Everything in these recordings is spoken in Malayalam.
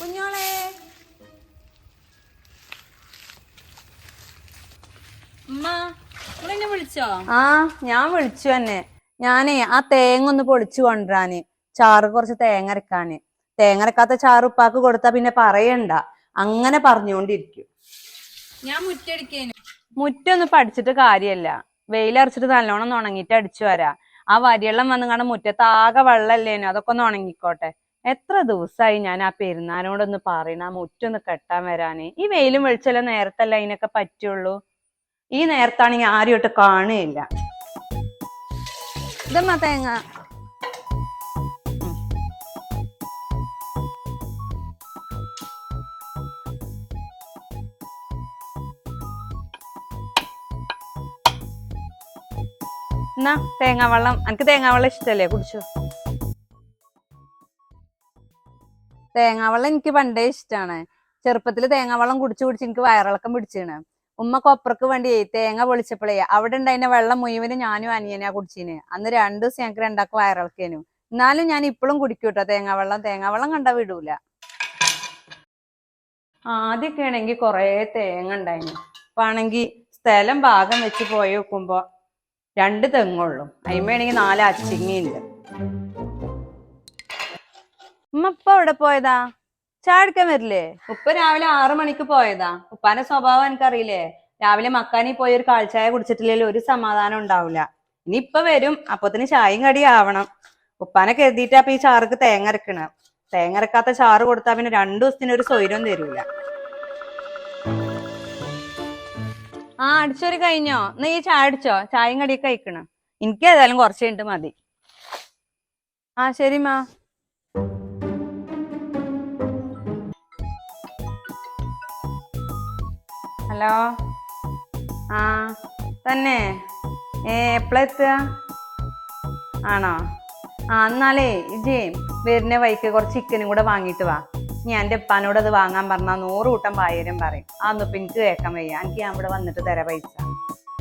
കുഞ്ഞോളെ. വിളിച്ചോ? ആ ഞാൻ വിളിച്ചു തന്നെ. ഞാനേ ആ തേങ്ങ ഒന്ന് പൊളിച്ചു കൊണ്ടുവരാന്. ചാറ് കുറച്ച് തേങ്ങ അരക്കാന്. തേങ്ങ അരക്കാത്ത ചാറ് ഉപ്പാക്ക് കൊടുത്താ പിന്നെ പറയണ്ട. അങ്ങനെ പറഞ്ഞുകൊണ്ടിരിക്കും. ഞാൻ മുറ്റടിക്കേനു. മുറ്റൊന്നും പഠിച്ചിട്ട് കാര്യല്ല. വെയിലരച്ചിട്ട് നല്ലോണം ഉണങ്ങിട്ട് ഉണങ്ങിയിട്ട് അടിച്ചു വരാ. ആ വരിയെല്ലാം വന്നു കാണാൻ മുറ്റത്ത് ആകെ വെള്ളല്ലേനു അതൊക്കെ ഒന്ന് ഉണങ്ങിക്കോട്ടെ. എത്ര ദിവസമായി ഞാൻ ആ പെരുന്നാനോടൊന്ന് പറയണ ആ മുറ്റൊന്ന് കെട്ടാൻ വരാന്? ഈ വെയിലും വെളിച്ചെല്ലാം നേരത്തല്ല അതിനൊക്കെ പറ്റുള്ളൂ? ഈ നേരത്താണെങ്കിൽ ആരും ഇട്ട് കാണുകയില്ല. ഇതമ്മ തേങ്ങ? എന്നാ തേങ്ങാവെള്ളം. എനിക്ക് തേങ്ങാവെള്ളം ഇഷ്ടല്ലേ? കുടിച്ചു. തേങ്ങാവെള്ളം എനിക്ക് പണ്ടേ ഇഷ്ടമാണ് ചെറുപ്പത്തിൽ തേങ്ങാവെള്ളം കുടിച്ചു കുടിച്ച് എനിക്ക് വയറിളക്കം പിടിച്ചാണ്. ഉമ്മ കൊപ്പറക്ക് വേണ്ടി തേങ്ങ പൊളിച്ചപ്പോഴേ അവിടെ ഉണ്ടായിരുന്ന വെള്ളം മുഴുവനും ഞാനും അനിയനാ കുടിച്ചീന്. അന്ന് രണ്ടു ദിവസം ഞങ്ങൾക്ക് രണ്ടാൾക്ക് വയറിളക്കേനു. എന്നാലും ഞാൻ ഇപ്പോഴും കുടിക്കൂട്ടോ തേങ്ങാവെള്ളം. തേങ്ങാവെള്ളം കണ്ടാ വിടൂല. ആദ്യമൊക്കെ ആണെങ്കിൽ കൊറേ തേങ്ങ ഉണ്ടായിരുന്നു അപ്പാണെങ്കി സ്ഥലം ഭാഗം വെച്ച് പോയി നോക്കുമ്പോ രണ്ട് തെങ്ങുള്ളൂ. അതിന്മേണെങ്കിൽ നാല് അച്ചിങ്ങയുണ്ട്. ഉമ്മ ഇപ്പൊ എവിടെ പോയതാ? ചാടിക്കാൻ വരില്ലേ? ഉപ്പ രാവിലെ ആറു മണിക്ക് പോയതാ. ഉപ്പാന്റെ സ്വഭാവം എനിക്കറിയില്ലേ? രാവിലെ മക്കാനി പോയി ഒരു കാൽച്ചായ കുടിച്ചിട്ടില്ലെങ്കിൽ ഒരു സമാധാനം ഉണ്ടാവില്ല ഇനി ഇപ്പൊ വരും. അപ്പത്തിന് ചായയും കടി ആവണം. ഉപ്പാനെ കരുതിയിട്ടാ ഈ ചാർക്ക് തേങ്ങ അരക്കണ. തേങ്ങ അരക്കാത്ത ചാറ് കൊടുത്താ പിന്നെ രണ്ടു ദിവസത്തിന് ഒരു സ്വൈരം തരൂല. ആ അടിച്ചൊരു കഴിഞ്ഞോ? നീ ഈ ചായ അടിച്ചോ? ചായയും കടിയൊക്കെ കഴിക്കണം? എനിക്ക് ഏതായാലും കുറച്ച് കഴിഞ്ഞിട്ട് മതി. ആ ശരി മാ. ഹലോ? ആ തന്നെ. ഏ എപ്പോഴെത്തുക ആണോ? ആ എന്നാലേ ഇജേ വരുന്ന വൈക്ക് കുറച്ച് ചിക്കനും കൂടെ വാങ്ങിയിട്ട് വാ. ഞാൻ എന്റെ ഉപ്പാനോട് അത് വാങ്ങാൻ പറഞ്ഞാൽ നൂറ് കൂട്ടം പായരം പറയും. ആ ഇപ്പം എനിക്ക് കേൾക്കാൻ വയ്യ. എനിക്ക് ഞാൻ ഇവിടെ വന്നിട്ട് തര പൈസ.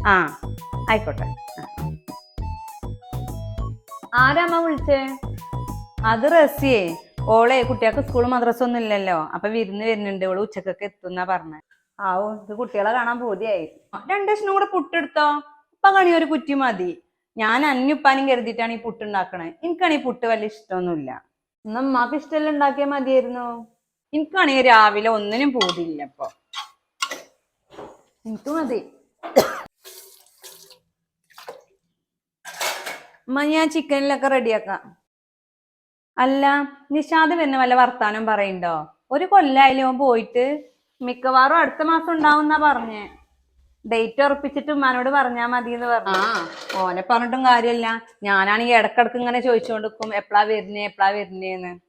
ആ ആയിക്കോട്ടെ. ആരാമ്മ വിളിച്ചേ? അത് റസിയേ. ഓളെ കുട്ടികൾക്ക് സ്കൂൾ മദ്രസ ഒന്നും ഇല്ലല്ലോ. അപ്പൊ വിരുന്ന് വരുന്നുണ്ട്. ഓൾ ഉച്ചക്കൊക്കെ എത്തുന്നാ പറഞ്ഞേ. ആവോ ഇത് കുട്ടികളെ കാണാൻ ബോധ്യായി രണ്ടു ദിവസം കൂടെ പുട്ടെടുത്തോ. ഇപ്പൊ കണി ഒരു കുറ്റി മതി. ഞാൻ അന്യുപ്പാനും കരുതിയിട്ടാണ് ഈ പുട്ട് ഉണ്ടാക്കണേ. എനിക്കാണ് ഈ പുട്ട് വലിയ ഇഷ്ടമൊന്നുമില്ല. എന്നാ ഇഷ്ടമല്ല ഉണ്ടാക്കിയാൽ മതിയായിരുന്നു. എനിക്കാണെങ്കിൽ രാവിലെ ഒന്നിനും പോതില്ല ഇപ്പൊ. എനിക്ക് മതി. ഞാൻ ചിക്കനിലൊക്കെ റെഡിയാക്കാം. അല്ല നിഷാദ് പിന്നെ വല്ല വർത്താനം പറയണ്ടോ ഒരു കൊല്ലായാലും പോയിട്ട്? മിക്കവാറും അടുത്ത മാസം ഉണ്ടാവുന്നാ പറഞ്ഞേ. ഡേറ്റ് ഉറപ്പിച്ചിട്ട് ഉമ്മാനോട് പറഞ്ഞാ മതി എന്ന് പറഞ്ഞു. ആ. ഓനെ പറഞ്ഞിട്ടും കാര്യമില്ല. ഞാനാണെങ്കിൽ ഇടക്കിടക്ക് ഇങ്ങനെ ചോദിച്ചുകൊണ്ടിരിക്കും എപ്പോഴാ വരുന്നേ എപ്പോഴാ വരുന്നേന്ന്.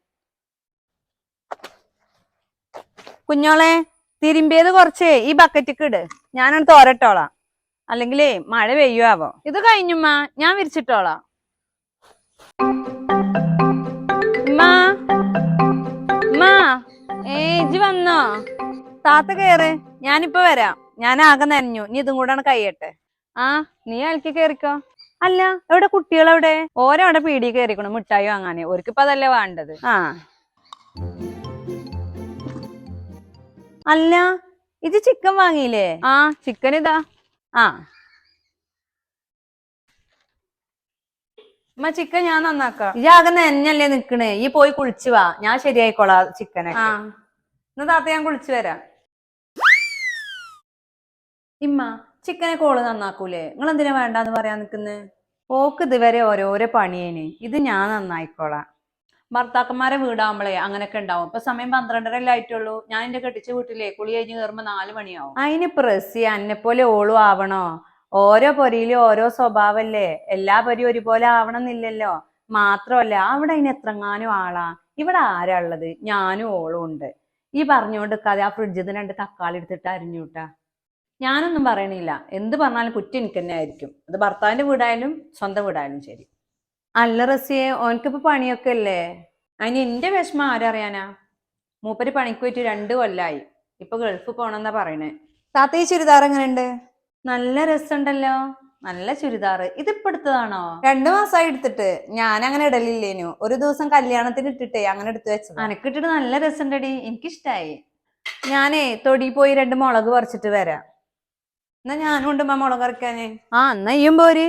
കുഞ്ഞോളെ തിരുമ്പിയത് കുറച്ചേ ഈ ബക്കറ്റിക്ക് ഇട്. ഞാനത് തോരട്ടോളാം. അല്ലെങ്കിലേ മഴ പെയ്യുവോ ഇത് കഴിഞ്ഞുമ്മ ഞാൻ വിരിച്ചിട്ടോളാം. ഉമ്മാ. ഉമ്മാ. ഏജ് വന്നോ. താത്ത കേറ്. ഞാനിപ്പോ വരാം. ഞാൻ ആകെ നനഞ്ഞു. നീ ഇതും കൂടെ കൈയട്ടെ ആ നീ അലക്കി കേറിക്കോ. അല്ല എവിടെ കുട്ടികളെവിടെ? ഓരവിടെ പീടി കയറിക്കണം മിഠായി വാങ്ങാനേ. ഓർക്കിപ്പോ അതല്ലേ വേണ്ടത്. ആ. അല്ല ഇത് ചിക്കൻ വാങ്ങിയില്ലേ? ആ ചിക്കൻ ഇതാ. ആ. അമ്മ ചിക്കൻ ഞാൻ നന്നാക്കാം. ഈ ആകെ നെഞ്ഞല്ലേ നിക്കണേ. ഈ പോയി കുളിച്ചു വാ. ഞാൻ ശരിയായിക്കോളാം ചിക്കനൊക്കെ. എന്നാ താത്ത ഞാൻ കുളിച്ചു വരാം. ഇമ്മ ചിക്കനെ കോൾ നന്നാക്കൂലേ? നിങ്ങൾ എന്തിനാ വേണ്ടാന്ന് പറയാൻ നിൽക്കുന്നത് ഓക്ക് ഇതുവരെ ഓരോരോ പണിയേന്. ഇത് ഞാൻ നന്നായിക്കോളാം. ഭർത്താക്കന്മാരെ വീടാകുമ്പളേ അങ്ങനെയൊക്കെ ഉണ്ടാവും. ഇപ്പൊ സമയം പന്ത്രണ്ടരല്ലേ ആയിട്ടുള്ളൂ. ഞാൻ എന്റെ കെട്ടിച്ച വീട്ടിലെ കുളി കഴിഞ്ഞ് കയറുമ്പോ നാല് മണിയാവും. അതിന് പ്രസി അന്നെ പോലെ ഓളും ആവണോ? ഓരോ പൊരിയിലും ഓരോ സ്വഭാവല്ലേ? എല്ലാ പൊരിയും ഒരുപോലെ ആവണം എന്നില്ലല്ലോ മാത്രമല്ല അവിടെ അതിന് എത്രങ്ങാനും ആളാ. ഇവിടെ ആരാ ഉള്ളത്? ഞാനും ഓളും ഉണ്ട്. ഈ പറഞ്ഞുകൊണ്ട് കഥ ആ ഫ്രിഡ്ജിൽ നിന്ന് രണ്ട് തക്കാളി എടുത്തിട്ട് അരിഞ്ഞു അരിഞ്ഞൂട്ടാ. ഞാനൊന്നും പറയണില്ല. എന്ത് പറഞ്ഞാലും കുറ്റം എനിക്ക് തന്നെ ആയിരിക്കും. അത് ഭർത്താവിന്റെ വീടായാലും സ്വന്തം വീടായാലും ശരി. അല്ല റസിയെ ഓനക്കിപ്പോ പണിയൊക്കെ അല്ലേ? അതിന് എന്റെ വിഷമം ആരറിയാനാ മൂപ്പര് പണിക്ക് പോയിട്ട് രണ്ട് കൊല്ലായി. ഇപ്പൊ ഗൾഫ് പോണെന്നാ പറയണേ. താത്ത ഈ ചുരിദാർ എങ്ങനെയുണ്ട്? നല്ല രസമുണ്ടല്ലോ. നല്ല ചുരിദാർ. ഇതിപ്പോ എടുത്തതാണോ? രണ്ടു മാസമായി എടുത്തിട്ട്. ഞാൻ അങ്ങനെ ഇടലില്ലേനു. ഒരു ദിവസം കല്യാണത്തിന് ഇട്ടിട്ടേ അങ്ങനെ എടുത്തു വെച്ചത്. അനക്കിട്ടിട്ട് നല്ല രസമുണ്ടടി. എനിക്കിഷ്ടായി. ഞാനേ തൊടി പോയി രണ്ട് മുളക് പറിച്ചിട്ട് വരാം. എന്നാ ഞാനും ഉണ്ട് മുളക് പറിക്കാന് ആ എന്നാ ഇയ്യും പോര്.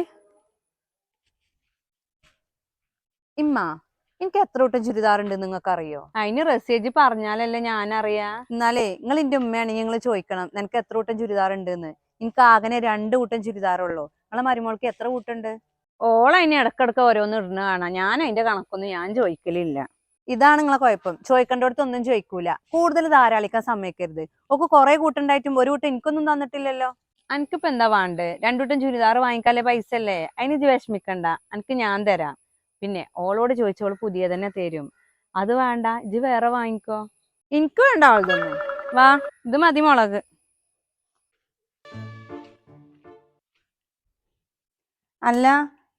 ഇമ്മ എനിക്ക് എത്ര കൂട്ടം ചുരിദാറുണ്ട് നിങ്ങൾക്ക് അറിയോ അതിന് റെസേജ് പറഞ്ഞാലല്ലേ ഞാൻ അറിയാ എന്നാലേ നിങ്ങൾ എന്റെ ഉമ്മയാണെങ്കിൽ നിങ്ങൾ ചോദിക്കണം നിനക്ക് എത്ര കൂട്ടം ചുരിദാറുണ്ട് എന്ന് എനിക്ക് ആകെ രണ്ട് കൂട്ടം ചുരിദാറുള്ളൂ. നിങ്ങളെ മരുമോൾക്ക് എത്ര കൂട്ടുണ്ട് ഓള അതിന് ഇടക്കിടക്ക് ഓരോന്ന് ഇടുന്ന കാണാം. ഞാൻ അതിന്റെ കണക്കൊന്നും ഞാൻ ചോദിക്കലില്ല. ഇതാണ് നിങ്ങളെ കുഴപ്പം. ചോദിക്കേണ്ടടുത്ത് ഒന്നും ചോദിക്കൂല. കൂടുതൽ ധാരാളിക്കാൻ സമ്മതിക്കരുത്. ഒക്കെ കുറെ കൂട്ടുണ്ടായിട്ടും ഒരു കൂട്ടം എനിക്കൊന്നും തന്നിട്ടില്ലല്ലോ. എനിക്കിപ്പോ എന്താ വേണ്ടത് രണ്ടുകൂട്ടം ചുരിദാർ വാങ്ങിക്കാല്ലേ പൈസ അല്ലേ അതിന് ഇത് വിഷമിക്കണ്ട. എനിക്ക് ഞാൻ തരാം. പിന്നെ ഓളോട് ചോദിച്ചോൾ പുതിയ തന്നെ തരും. അത് വേണ്ട. ഇത് വേറെ വാങ്ങിക്കോ. എനിക്ക് വേണ്ട ആളതൊന്നും വാ ഇത് മതി മുളക്. അല്ല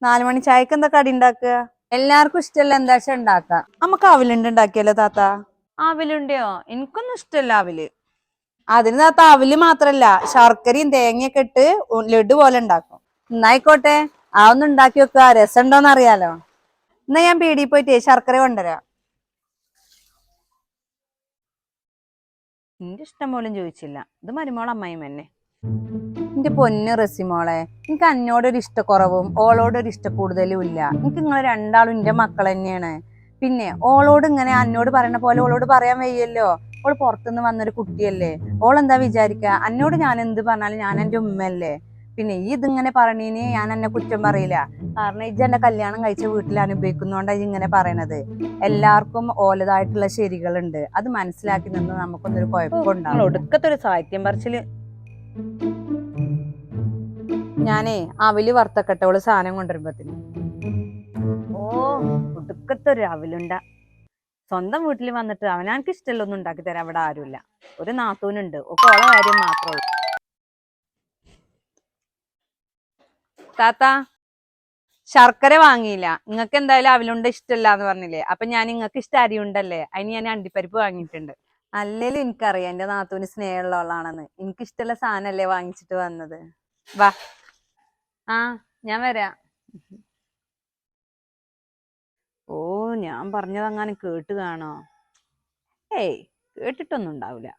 നാലുമണി ചായക്ക് എന്താ കടി ഉണ്ടാക്കുക എല്ലാവർക്കും ഇഷ്ടമല്ല എന്താ വെച്ചാ ഉണ്ടാക്ക നമുക്ക് അവിലുണ്ട് ഉണ്ടാക്കിയല്ലോ താത്ത? അവിലുണ്ടയോ എനിക്കൊന്നും ഇഷ്ടമല്ല അവിൽ അതിന് തവിൽ അവിൽ മാത്രല്ല ശർക്കരയും തേങ്ങയൊക്കെ ഇട്ട് ലഡു പോലെ ഉണ്ടാക്കും. എന്നായിക്കോട്ടെ ആ ഒന്ന് ഉണ്ടാക്കി വെക്കുക. രസമുണ്ടോന്ന് അറിയാലോ. എന്നാ ഞാൻ പീടിയിൽ പോയിട്ട് ശർക്കര കൊണ്ടുവരാം. എന്റെ ഇഷ്ടം പോലും ചോദിച്ചില്ല. ഇത് മരുമോൾ അമ്മായിയും തന്നെ. എന്റെ പൊന്ന് റസിമോളെ എനിക്ക് അന്നോടൊരു ഇഷ്ടക്കുറവും ഓളോടൊരു ഇഷ്ടക്കൂടുതലും ഇല്ല. എനിക്ക് നിങ്ങൾ രണ്ടാളും എന്റെ മക്കൾ തന്നെയാണ്. പിന്നെ ഓളോട് ഇങ്ങനെ അന്നോട് പറയണ പോലെ ഓളോട് പറയാൻ വയ്യല്ലോ. ഓൾ പുറത്തുനിന്ന് വന്നൊരു കുട്ടിയല്ലേ? ഓൾ എന്താ വിചാരിക്ക? അന്നോട് ഞാൻ എന്ത് പറഞ്ഞാലും ഞാൻ എന്റെ ഉമ്മയല്ലേ. പിന്നെ ഈ ഇതിങ്ങനെ പറഞ്ഞതിന് ഞാൻ എന്നെ കുറ്റം പറയില്ല. കാരണം ഇജ്ജ് എന്റെ കല്യാണം കഴിച്ച വീട്ടിൽ അനുഭവിക്കുന്നോണ്ടാ ഇജ്ജ് ഇങ്ങനെ പറയണത്. എല്ലാവർക്കും ഓലതായിട്ടുള്ള ശരികളുണ്ട്. അത് മനസ്സിലാക്കി നിന്ന് നമുക്കൊന്നൊരു കുഴപ്പമുണ്ടാവും സാഹിത്യം പറച്ചിൽ. ഞാനേ അവൽ വറുത്തക്കട്ടെ ഓൾ സാധനം കൊണ്ടുവരുമ്പത്തിന്. ഓ ഒടുക്കത്തെ ഒരു അവലുണ്ട. സ്വന്തം വീട്ടിൽ വന്നിട്ട് അവനാർക്ക് ഇഷ്ടമല്ല ഒന്നും ഉണ്ടാക്കി തരാൻ അവിടെ ആരുമില്ല ഒരു നാത്തൂനുണ്ട്. ഒക്കെ ഓളെ കാര്യം മാത്രമേ ഉള്ളൂ. താത്ത ശർക്കര വാങ്ങിയില്ല. നിങ്ങൾക്ക് എന്തായാലും അവലുണ്ട ഇഷ്ടമല്ല എന്ന് പറഞ്ഞില്ലേ? അപ്പൊ ഞാൻ നിങ്ങൾക്ക് ഇഷ്ടം അരി ഉണ്ടല്ലേ? അതിന് ഞാൻ അണ്ടിപ്പരിപ്പ് വാങ്ങിയിട്ടുണ്ട്. അല്ലേലും എനിക്കറിയാം. എന്റെ നാത്തൂന് സ്നേഹമുള്ള ആളാണെന്ന് എനിക്ക് ഇഷ്ടമുള്ള സാധനല്ലേ വാങ്ങിച്ചിട്ട് വന്നത്. വാ. ആ ഞാൻ വരാം. ഞാൻ പറഞ്ഞതങ്ങനെ കേട്ട് കാണോ? ഏയ് കേട്ടിട്ടൊന്നും ഉണ്ടാവില്ല